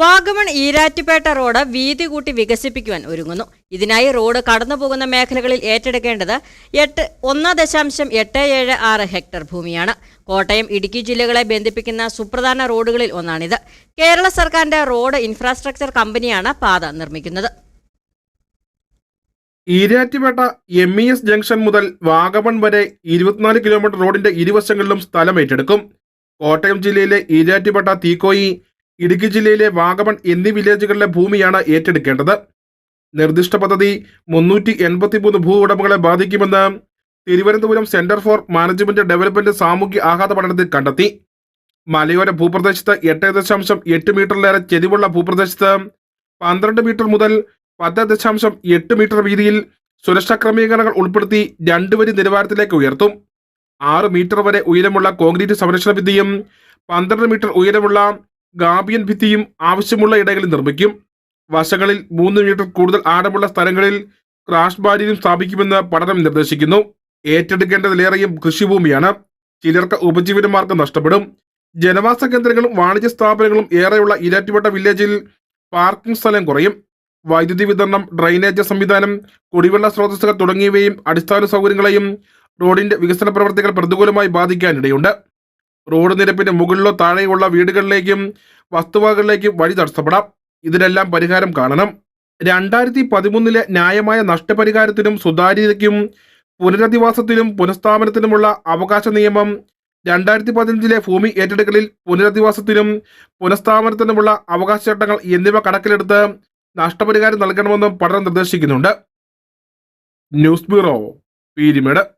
Vagamon Erattupetta road വീതി കൂട്ടി വികസിപ്പിക്കുവാൻ ഒരുങ്ങുന്നു. ഇതിനായി റോഡ് കടന്നുപോകുന്ന മേഖലകളിൽ ഏറ്റെടുക്കേണ്ടത് എട്ട് ഒന്ന് ദശാംശം എട്ട് ഏഴ് ആറ് ഹെക്ടർ ഭൂമിയാണ്. കോട്ടയം ഇടുക്കി ജില്ലകളെ ബന്ധിപ്പിക്കുന്ന സുപ്രധാന റോഡുകളിൽ ഒന്നാണിത്. കേരള സർക്കാരിന്റെ റോഡ് ഇൻഫ്രാസ്ട്രക്ചർ കമ്പനിയാണ് പാത നിർമ്മിക്കുന്നത്. Erattupetta M E S junction മുതൽ വാഗമൺ വരെ ഇരുപത്തിനാല് കിലോമീറ്റർ റോഡിന്റെ ഇരുവശങ്ങളിലും സ്ഥലം ഏറ്റെടുക്കും. കോട്ടയം ജില്ലയിലെ ഈരാറ്റുപേട്ട തീക്കോയി ഇടുക്കി ജില്ലയിലെ വാഗമൺ എന്നീ വില്ലേജുകളിലെ ഭൂമിയാണ് ഏറ്റെടുക്കേണ്ടത്. നിർദ്ദിഷ്ട പദ്ധതി മുന്നൂറ്റി എൺപത്തിമൂന്ന് ഭൂ ഉടമകളെ ബാധിക്കുമെന്ന് Thiruvananthapuram centre for management development സാമൂഹ്യ ആഘാത പഠനത്തിൽ കണ്ടെത്തി. മലയോര ഭൂപ്രദേശത്ത് എട്ട് ദശാംശം എട്ട് മീറ്ററിലേറെ ചെരിവുള്ള ഭൂപ്രദേശത്ത് പന്ത്രണ്ട് മീറ്റർ മുതൽ പത്ത് ദശാംശം എട്ട് മീറ്റർ വീതിയിൽ സുരക്ഷാ ക്രമീകരണങ്ങൾ ഉൾപ്പെടുത്തി രണ്ട് വരി നിലവാരത്തിലേക്ക് ഉയർത്തും. ആറ് മീറ്റർ വരെ ഉയരമുള്ള കോൺക്രീറ്റ് സംരക്ഷണ ഭിത്തിയും പന്ത്രണ്ട് മീറ്റർ ഉയരമുള്ള ഗാബിയൻ ഭിത്തിയും ആവശ്യമുള്ള ഇടങ്ങളിൽ നിർമ്മിക്കും. വശങ്ങളിൽ മൂന്ന് മീറ്റർ കൂടുതൽ ആഴമുള്ള സ്ഥലങ്ങളിൽ ക്രാഷ് ബാരിയും സ്ഥാപിക്കുമെന്ന് പഠനം നിർദ്ദേശിക്കുന്നു. ഏറ്റെടുക്കേണ്ടതിലേറെയും കൃഷിഭൂമിയാണ്. ചിലർക്ക് ഉപജീവനമാർഗം നഷ്ടപ്പെടും. ജനവാസ കേന്ദ്രങ്ങളും വാണിജ്യ സ്ഥാപനങ്ങളും ഏറെയുള്ള ഇരാറ്റുപേട്ട വില്ലേജിൽ പാർക്കിംഗ് സ്ഥലം കുറയും. വൈദ്യുതി വിതരണം ഡ്രൈനേജ് സംവിധാനം കുടിവെള്ള സ്രോതസ്സുകൾ തുടങ്ങിയവയും അടിസ്ഥാന സൗകര്യങ്ങളെയും റോഡിന്റെ വികസന പ്രവർത്തികൾ പ്രതികൂലമായി ബാധിക്കാനിടയുണ്ട്. റോഡ് നിരപ്പിന് മുകളിലോ താഴെയുള്ള വീടുകളിലേക്കും വസ്തുവകകളിലേക്കും വഴി തടസ്സപ്പെടാം. ഇതിനെല്ലാം പരിഹാരം കാണണം. രണ്ടായിരത്തി പതിമൂന്നിലെ ന്യായമായ നഷ്ടപരിഹാരത്തിനും സുതാര്യതയ്ക്കും പുനരധിവാസത്തിനും പുനഃസ്ഥാപനത്തിനുമുള്ള അവകാശ നിയമം രണ്ടായിരത്തി പതിനഞ്ചിലെ ഭൂമി ഏറ്റെടുക്കലിൽ പുനരധിവാസത്തിനും പുനഃസ്ഥാപനത്തിനുമുള്ള അവകാശ ചട്ടങ്ങൾ എന്നിവ കണക്കിലെടുത്ത് നഷ്ടപരിഹാരം നൽകണമെന്നും പഠനം നിർദ്ദേശിക്കുന്നുണ്ട്. News bureau Peermade.